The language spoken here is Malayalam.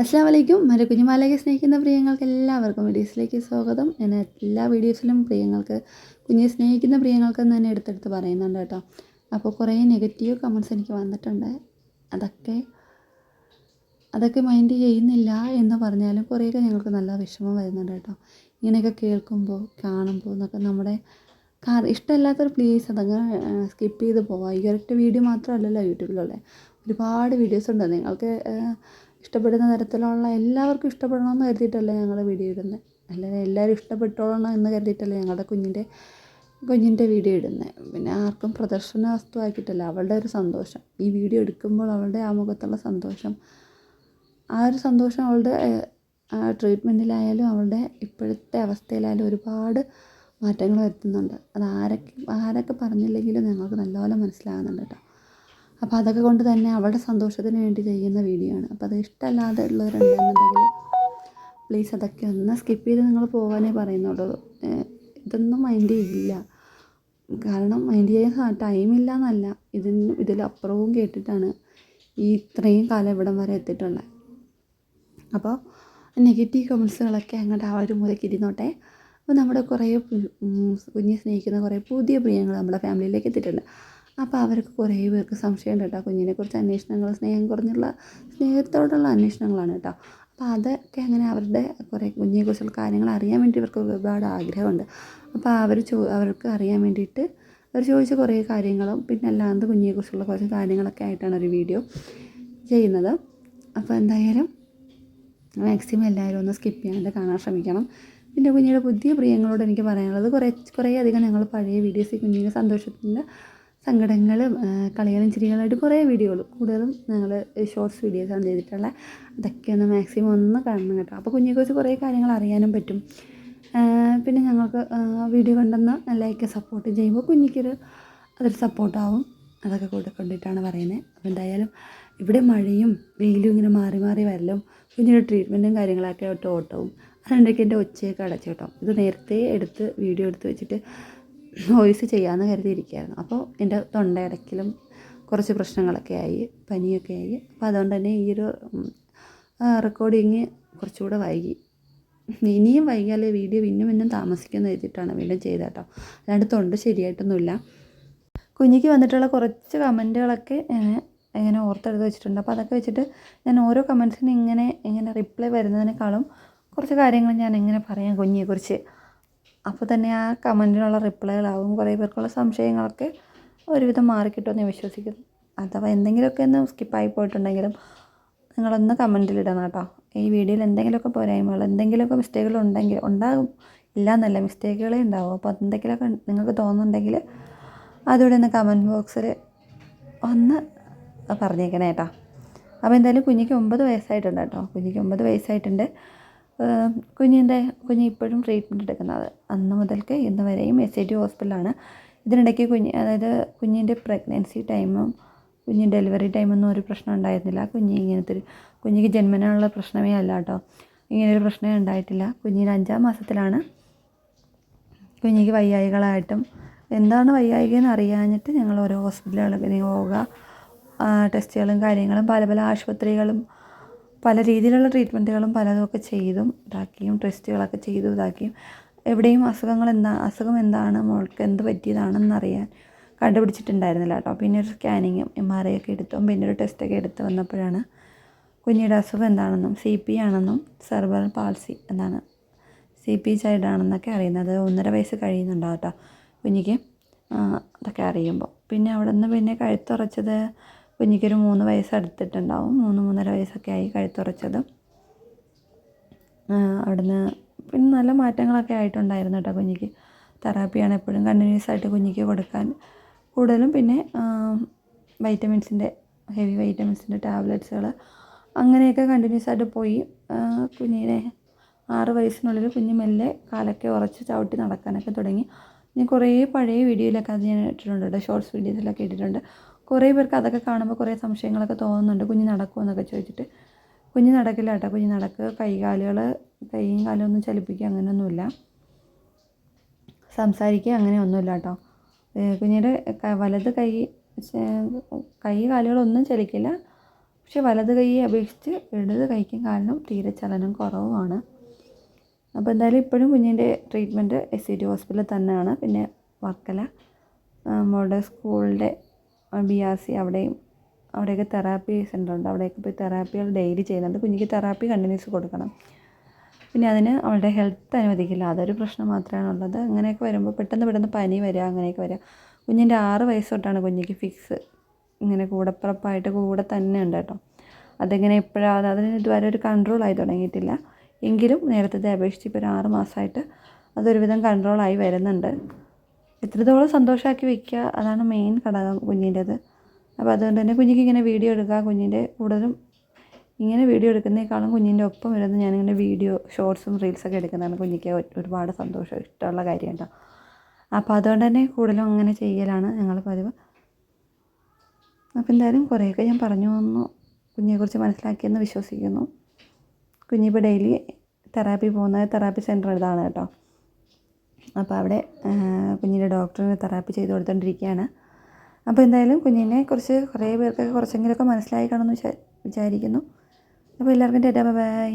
അസ്സാം വലൈക്കും മറ്റു കുഞ്ഞുമാലയ്ക്ക് സ്നേഹിക്കുന്ന പ്രിയങ്ങൾക്ക് എല്ലാവർക്കും വീഡിയോസിലേക്ക് സ്വാഗതം. ഞാൻ എല്ലാ വീഡിയോസിലും പ്രിയങ്ങൾക്ക് കുഞ്ഞെ സ്നേഹിക്കുന്ന പ്രിയങ്ങൾക്ക് തന്നെ എടുത്തെടുത്ത് പറയുന്നുണ്ട് കേട്ടോ. അപ്പോൾ കുറേ നെഗറ്റീവ് കമൻസ് എനിക്ക് വന്നിട്ടുണ്ട്. അതൊക്കെ അതൊക്കെ മൈൻഡ് ചെയ്യുന്നില്ല എന്ന് പറഞ്ഞാലും കുറേയൊക്കെ ഞങ്ങൾക്ക് നല്ല വിഷമം വരുന്നുണ്ട് കേട്ടോ. ഇങ്ങനെയൊക്കെ കേൾക്കുമ്പോൾ കാണുമ്പോൾ എന്നൊക്കെ നമ്മുടെ കാ- ഇഷ്ടമല്ലാത്തൊരു പ്ലീസ് അതങ്ങ് സ്കിപ്പ് ചെയ്ത് പോവാം. ഈ ഒരൊറ്റ വീഡിയോ മാത്രമല്ലല്ലോ യൂട്യൂബിലുള്ളത് ഒരുപാട് വീഡിയോസ് ഉണ്ട്. നിങ്ങൾക്ക് ഇഷ്ടപ്പെടുന്ന തരത്തിലുള്ള എല്ലാവർക്കും ഇഷ്ടപ്പെടണമെന്ന് കരുതിയിട്ടല്ല ഞങ്ങൾ വീഡിയോ ഇടുന്നത് അല്ലെങ്കിൽ എല്ലാവരും ഇഷ്ടപ്പെട്ടോളണം എന്ന് കരുതിയിട്ടല്ല ഞങ്ങളുടെ കുഞ്ഞിന്റെ കുഞ്ഞിന്റെ വീഡിയോ ഇടുന്നത് പിന്നെ ആർക്കും പ്രദർശന വസ്തു ആക്കിയിട്ടല്ല അവളുടെ ഒരു സന്തോഷം. ഈ വീഡിയോ എടുക്കുമ്പോൾ അവളുടെ ആ മുഖത്തുള്ള സന്തോഷം ആ ഒരു സന്തോഷം അവളുടെ ട്രീറ്റ്മെന്റിലായാലും അവളുടെ ഇപ്പോഴത്തെ അവസ്ഥയിലായാലും ഒരുപാട് മാറ്റങ്ങൾ വരുത്തുന്നുണ്ട്. അത് ആരൊക്കെ ആരൊക്കെ പറഞ്ഞില്ലെങ്കിലും ഞങ്ങൾക്ക് നല്ലപോലെ മനസ്സിലാകുന്നുണ്ട് കേട്ടോ. അപ്പോൾ അതൊക്കെ കൊണ്ട് തന്നെ അവളുടെ സന്തോഷത്തിന് വേണ്ടി ചെയ്യുന്ന വീഡിയോ ആണ്. അപ്പോൾ അത് ഇഷ്ടമല്ലാതെ ഉള്ളവരുണ്ടെന്നുണ്ടെങ്കിൽ പ്ലീസ് അതൊക്കെ ഒന്ന് സ്കിപ്പ് ചെയ്ത് നിങ്ങൾ പോകാനേ പറയുന്നുള്ളൂ. ഇതൊന്നും മൈൻഡ് ചെയ്യില്ല. കാരണം മൈൻഡ് ചെയ്യാൻ ടൈമില്ല എന്നല്ല ഇതിന് ഇതിലപ്പുറവും കേട്ടിട്ടാണ് ഈ ഇത്രയും കാലം ഇവിടം വരെ എത്തിയിട്ടുള്ളത്. അപ്പോൾ നെഗറ്റീവ് കമൻസുകളൊക്കെ അങ്ങോട്ട് ആ ഒരു മൂലയ്ക്ക് ഇരുന്നോട്ടെ. അപ്പോൾ നമ്മുടെ കുറേ കുഞ്ഞെ സ്നേഹിക്കുന്ന കുറേ പുതിയ പ്രിയങ്ങൾ നമ്മുടെ ഫാമിലിയിലേക്ക് എത്തിയിട്ടുണ്ട്. അപ്പോൾ അവർക്ക് കുറേ പേർക്ക് സംശയം ഉണ്ട് കേട്ടോ. കുഞ്ഞിനെക്കുറിച്ച് അന്വേഷണങ്ങൾ സ്നേഹം കുറഞ്ഞുള്ള സ്നേഹത്തോടുള്ള അന്വേഷണങ്ങളാണ് കേട്ടോ. അപ്പോൾ അതൊക്കെ അങ്ങനെ അവരുടെ കുറേ കുഞ്ഞിനെക്കുറിച്ചുള്ള കാര്യങ്ങൾ അറിയാൻ വേണ്ടി ഇവർക്ക് ഒരുപാട് ആഗ്രഹമുണ്ട്. അപ്പോൾ അവർ ചോ അവർക്ക് അറിയാൻ വേണ്ടിയിട്ട് അവർ ചോദിച്ച കുറേ കാര്യങ്ങളും പിന്നെ അല്ലാണ്ട് കുഞ്ഞിനെക്കുറിച്ചുള്ള കുറച്ച് കാര്യങ്ങളൊക്കെ ആയിട്ടാണ് ഒരു വീഡിയോ ചെയ്യുന്നത്. അപ്പോൾ എന്തായാലും മാക്സിമം എല്ലാവരും ഒന്ന് സ്കിപ്പ് ചെയ്യാണ്ട് കാണാൻ ശ്രമിക്കണം. പിന്നെ കുഞ്ഞിയുടെ പുതിയ പ്രിയങ്ങളോട് എനിക്ക് പറയാനുള്ളത് കുറേ കുറേ അധികം ഞങ്ങൾ പഴയ വീഡിയോസ് ഈ കുഞ്ഞിന്റെ സന്തോഷത്തിന്റെ സങ്കടങ്ങളും കളികളും ചിരികളായിട്ട് കുറേ വീഡിയോകൾ കൂടുതലും ഞങ്ങൾ ഷോർട്സ് വീഡിയോസാണ് ചെയ്തിട്ടുള്ളത് അതൊക്കെ ഒന്ന് മാക്സിമം ഒന്ന് കാണണം കേട്ടോ. അപ്പോൾ കുഞ്ഞിനെക്കുറിച്ച് കുറേ കാര്യങ്ങൾ അറിയാനും പറ്റും. പിന്നെ ഞങ്ങൾക്ക് വീഡിയോ കണ്ടെന്ന് ലൈക്ക് സപ്പോർട്ട് ചെയ്യുമ്പോൾ കുഞ്ഞിക്കൊരു അതൊരു സപ്പോർട്ടാവും അതൊക്കെ കൂടെ കൊണ്ടിട്ടാണ് പറയുന്നത് അപ്പോൾ എന്തായാലും ഇവിടെ മഴയും വെയിലും ഇങ്ങനെ മാറി മാറി വരലും കുഞ്ഞിന്റെ ട്രീറ്റ്മെന്റും കാര്യങ്ങളൊക്കെ ആയിട്ട് ഓട്ടവും. അതുകൊണ്ടൊക്കെ എന്റെ ഒച്ചയൊക്കെ അടച്ചു കേട്ടോ. ഇത് നേരത്തെ എടുത്ത് വീഡിയോ എടുത്ത് വെച്ചിട്ട് വോയിസ് ചെയ്യാമെന്ന് കരുതിയിരിക്കുകയായിരുന്നു. അപ്പോൾ എന്റെ തൊണ്ടയടക്കിലും കുറച്ച് പ്രശ്നങ്ങളൊക്കെ ആയി പനിയൊക്കെ ആയി. അപ്പോൾ അതുകൊണ്ട് തന്നെ ഈ ഒരു റെക്കോർഡിങ് കുറച്ചുകൂടെ വൈകി. ഇനിയും വൈകിയാൽ വീഡിയോ പിന്നും പിന്നും താമസിക്കുമെന്ന് എഴുതിയിട്ടാണ് വീണ്ടും ചെയ്തത് കേട്ടോ അല്ലാണ്ട് തൊണ്ട ശരിയായിട്ടൊന്നുമില്ല. കുഞ്ഞിക്ക് വന്നിട്ടുള്ള കുറച്ച് കമന്റുകളൊക്കെ ഇങ്ങനെ ഓർത്തെടുത്ത് വെച്ചിട്ടുണ്ട്. അപ്പോൾ അതൊക്കെ വെച്ചിട്ട് ഞാൻ ഓരോ കമൻസിനും ഇങ്ങനെ ഇങ്ങനെ റിപ്ലൈ വരുന്നതിനേക്കാളും കുറച്ച് കാര്യങ്ങൾ ഞാൻ എങ്ങനെ പറയാം കുഞ്ഞിയെക്കുറിച്ച്. അപ്പോൾ തന്നെ ആ കമന്റിനുള്ള റിപ്ലൈകളാവും. കുറേ പേർക്കുള്ള സംശയങ്ങളൊക്കെ ഒരുവിധം മാറിക്കിട്ടുമെന്ന് ഞാൻ വിശ്വസിക്കുന്നു. അഥവാ എന്തെങ്കിലുമൊക്കെ ഒന്ന് സ്കിപ്പായി പോയിട്ടുണ്ടെങ്കിലും നിങ്ങളൊന്ന് കമന്റിലിടണം കേട്ടോ. ഈ വീഡിയോയിൽ എന്തെങ്കിലുമൊക്കെ പോരായ്മകൾ എന്തെങ്കിലുമൊക്കെ മിസ്റ്റേക്കുകൾ ഉണ്ടെങ്കിൽ ഉണ്ടാകും. ഇല്ല എന്നല്ല മിസ്റ്റേക്കുകളേ ഉണ്ടാവും. അപ്പോൾ എന്തെങ്കിലുമൊക്കെ നിങ്ങൾക്ക് തോന്നുന്നുണ്ടെങ്കിൽ അതുകൂടെ ഒന്ന് കമന്റ് ബോക്സിൽ ഒന്ന് പറഞ്ഞേക്കണേ കേട്ടോ. അപ്പോൾ എന്തായാലും കുഞ്ഞിക്ക് ഒമ്പത് വയസ്സായിട്ടുണ്ട് കേട്ടോ. കുഞ്ഞിക്ക് ഒമ്പത് വയസ്സായിട്ടുണ്ട്. കുഞ്ഞിന്റെ കുഞ്ഞ് ഇപ്പോഴും ട്രീറ്റ്മെന്റ് എടുക്കുന്നത്. അന്ന് മുതൽക്ക് ഇന്ന് വരെയും എസ് ഐ ടി ഹോസ്പിറ്റലാണ് ഇതിനിടയ്ക്ക് കുഞ്ഞ് അതായത് കുഞ്ഞിന്റെ പ്രഗ്നൻസി ടൈമും കുഞ്ഞ് ഡെലിവറി ടൈമൊന്നും ഒരു പ്രശ്നം ഉണ്ടായിരുന്നില്ല. കുഞ്ഞ് ഇങ്ങനത്തെ ഒരു കുഞ്ഞിക്ക് ജന്മനാനുള്ള പ്രശ്നമേ അല്ല കേട്ടോ. ഇങ്ങനൊരു പ്രശ്നമേ ഉണ്ടായിട്ടില്ല. കുഞ്ഞിന് അഞ്ചാം മാസത്തിലാണ്. കുഞ്ഞിക്ക് വയ്യായികളായിട്ടും എന്താണ് വയ്യായിക എന്ന് അറിയാഞ്ഞിട്ട് ഞങ്ങൾ ഓരോ ഹോസ്പിറ്റലുകളും യോഗ ടെസ്റ്റുകളും കാര്യങ്ങളും പല പല ആശുപത്രികളും പല രീതിയിലുള്ള ട്രീറ്റ്മെന്റുകളും പലതുമൊക്കെ ചെയ്തും ഇതാക്കിയും ടെസ്റ്റുകളൊക്കെ ചെയ്തു ഇതാക്കിയും. എവിടെയും അസുഖങ്ങൾ എന്താ അസുഖം എന്താണ് മോൾക്ക് എന്ത് പറ്റിയതാണെന്നറിയാൻ കണ്ടുപിടിച്ചിട്ടുണ്ടായിരുന്നില്ല കേട്ടോ. പിന്നെ ഒരു സ്കാനിങ്ങും എം ആർ ഐ ഒക്കെ എടുത്തും പിന്നെ ഒരു ടെസ്റ്റൊക്കെ എടുത്ത് വന്നപ്പോഴാണ് കുഞ്ഞിയുടെ അസുഖം എന്താണെന്നും സി പി ആണെന്നും സെർബൽ പാൾസി എന്നാണ്. സി പി ചൈൽഡ് ആണെന്നൊക്കെ അറിയുന്നത്. ഒന്നര വയസ്സ് കഴിയുന്നുണ്ടാവും കേട്ടോ കുഞ്ഞിക്ക്. അതൊക്കെ അറിയുമ്പോൾ പിന്നെ അവിടെ നിന്ന് പിന്നെ കഴുത്തുറച്ചത് കുഞ്ഞിക്കൊരു മൂന്ന് വയസ്സ് അടുത്തിട്ടുണ്ടാവും മൂന്ന് മൂന്നര വയസ്സൊക്കെ ആയി കഴുത്തുറച്ചത്. അവിടുന്ന് പിന്നെ നല്ല മാറ്റങ്ങളൊക്കെ ആയിട്ടുണ്ടായിരുന്നു കേട്ടോ കുഞ്ഞിക്ക്. തെറാപ്പിയാണ് എപ്പോഴും കണ്ടിന്യൂസ് ആയിട്ട് കുഞ്ഞിക്ക് കൊടുക്കാൻ. കൂടുതലും പിന്നെ വൈറ്റമിൻസിന്റെ ഹെവി വൈറ്റമിൻസിന്റെ ടാബ്ലറ്റ്സുകൾ അങ്ങനെയൊക്കെ കണ്ടിന്യൂസ് ആയിട്ട് പോയി. കുഞ്ഞിനെ ആറ് വയസ്സിനുള്ളിൽ കുഞ്ഞ് മെല്ലെ കാലൊക്കെ ഉറച്ച് ചവിട്ടി നടക്കാനൊക്കെ തുടങ്ങി. ഞാൻ കുറേ പഴയ വീഡിയോയിലൊക്കെ അത് ഞാൻ ഇട്ടിട്ടുണ്ട് ഷോർട്സ് വീഡിയോസിലൊക്കെ ഇട്ടിട്ടുണ്ട്. കുറേ പേർക്ക് അതൊക്കെ കാണുമ്പോൾ കുറേ സംശയങ്ങളൊക്കെ തോന്നുന്നുണ്ട്. കുഞ്ഞ് നടക്കുമോ എന്നൊക്കെ ചോദിച്ചിട്ട്. കുഞ്ഞ് നടക്കില്ല കേട്ടോ കുഞ്ഞ് നടക്ക്. കൈകാലുകൾ കൈയും കാലും ഒന്നും ചലിപ്പിക്കുക അങ്ങനെയൊന്നുമില്ല. സംസാരിക്കുക അങ്ങനെ ഒന്നുമില്ല കേട്ടോ കുഞ്ഞിന്റെ വലത് കൈ കൈ കാലുകളൊന്നും ചലിക്കില്ല. പക്ഷേ വലത് കൈയെ അപേക്ഷിച്ച് ഇടത് കൈക്കും കാലിനും തീരെ ചലനം കുറവുമാണ്. അപ്പോൾ എന്തായാലും ഇപ്പോഴും കുഞ്ഞിന്റെ ട്രീറ്റ്മെന്റ് എസ് സി ടി ഹോസ്പിറ്റലിൽ തന്നെയാണ്. പിന്നെ വർക്കല നമ്മുടെ സ്കൂളിന്റെ ബി ആർ സി അവിടെയും അവിടെയൊക്കെ തെറാപ്പി സെന്റർ ഉണ്ട് അവിടെയൊക്കെ പോയി തെറാപ്പികൾ ഡെയിലി ചെയ്യുന്നുണ്ട്. കുഞ്ഞിക്ക് തെറാപ്പി കണ്ടിന്യൂസ് കൊടുക്കണം. പിന്നെ അതിന് അവളുടെ ഹെൽത്ത് അനുവദിക്കില്ല. അതൊരു പ്രശ്നം മാത്രമാണ് ഉള്ളത്. അങ്ങനെയൊക്കെ വരുമ്പോൾ പെട്ടെന്ന് പെട്ടെന്ന് പനി വരിക അങ്ങനെയൊക്കെ വരിക. കുഞ്ഞിന്റെ ആറ് വയസ്സ് തൊട്ടാണ് കുഞ്ഞിക്ക് ഫിക്സ്. ഇങ്ങനെ കൂടപ്പുറപ്പായിട്ട് കൂടെ തന്നെ ഉണ്ട് കേട്ടോ. അതിങ്ങനെ എപ്പോഴാണ് അതിന് ഇതുവരെ ഒരു കൺട്രോൾ ആയി തുടങ്ങിയിട്ടില്ല. എങ്കിലും നേരത്തെ അപേക്ഷിച്ച് ഇപ്പോൾ ഒരു ആറ് മാസമായിട്ട് അതൊരുവിധം കൺട്രോളായി വരുന്നുണ്ട്. എത്രത്തോളം സന്തോഷമാക്കി വെക്കുക. അതാണ് മെയിൻ ഘടകം കുഞ്ഞിന്റെത് അപ്പോൾ അതുകൊണ്ട് തന്നെ കുഞ്ഞിക്ക് ഇങ്ങനെ വീഡിയോ എടുക്കുക. കുഞ്ഞിന്റെ കൂടുതലും ഇങ്ങനെ വീഡിയോ എടുക്കുന്നതിനേക്കാളും കുഞ്ഞിന്റെ ഒപ്പം ഇരുന്ന് ഞാനിങ്ങനെ വീഡിയോ ഷോർട്സും റീൽസൊക്കെ എടുക്കുന്നതാണ് കുഞ്ഞിക്ക് ഒരുപാട് സന്തോഷം ഇഷ്ടമുള്ള കാര്യം അപ്പോൾ അതുകൊണ്ട് തന്നെ കൂടുതലും അങ്ങനെ ചെയ്യലാണ് ഞങ്ങൾ പതിവ്. അപ്പോൾ എന്തായാലും കുറേയൊക്കെ ഞാൻ പറഞ്ഞു തന്നു. കുഞ്ഞിനെക്കുറിച്ച് മനസ്സിലാക്കിയെന്ന് വിശ്വസിക്കുന്നു. കുഞ്ഞിപ്പോൾ ഡെയിലി തെറാപ്പി പോകുന്നത് തെറാപ്പി സെന്റർ ഇതാണ് കേട്ടോ. അപ്പോൾ അവിടെ കുഞ്ഞിന്റെ ഡോക്ടറിന് തെറാപ്പി ചെയ്ത് കൊടുത്തോണ്ടിരിക്കുകയാണ്. അപ്പോൾ എന്തായാലും കുഞ്ഞിനെ കുറിച്ച് കുറേ പേർക്കൊക്കെ കുറച്ചെങ്കിലുമൊക്കെ മനസ്സിലായി കാണുമെന്ന് വിചാ വിചാരിക്കുന്നു. അപ്പോൾ എല്ലാവർക്കും ടാറ്റാ ബൈ.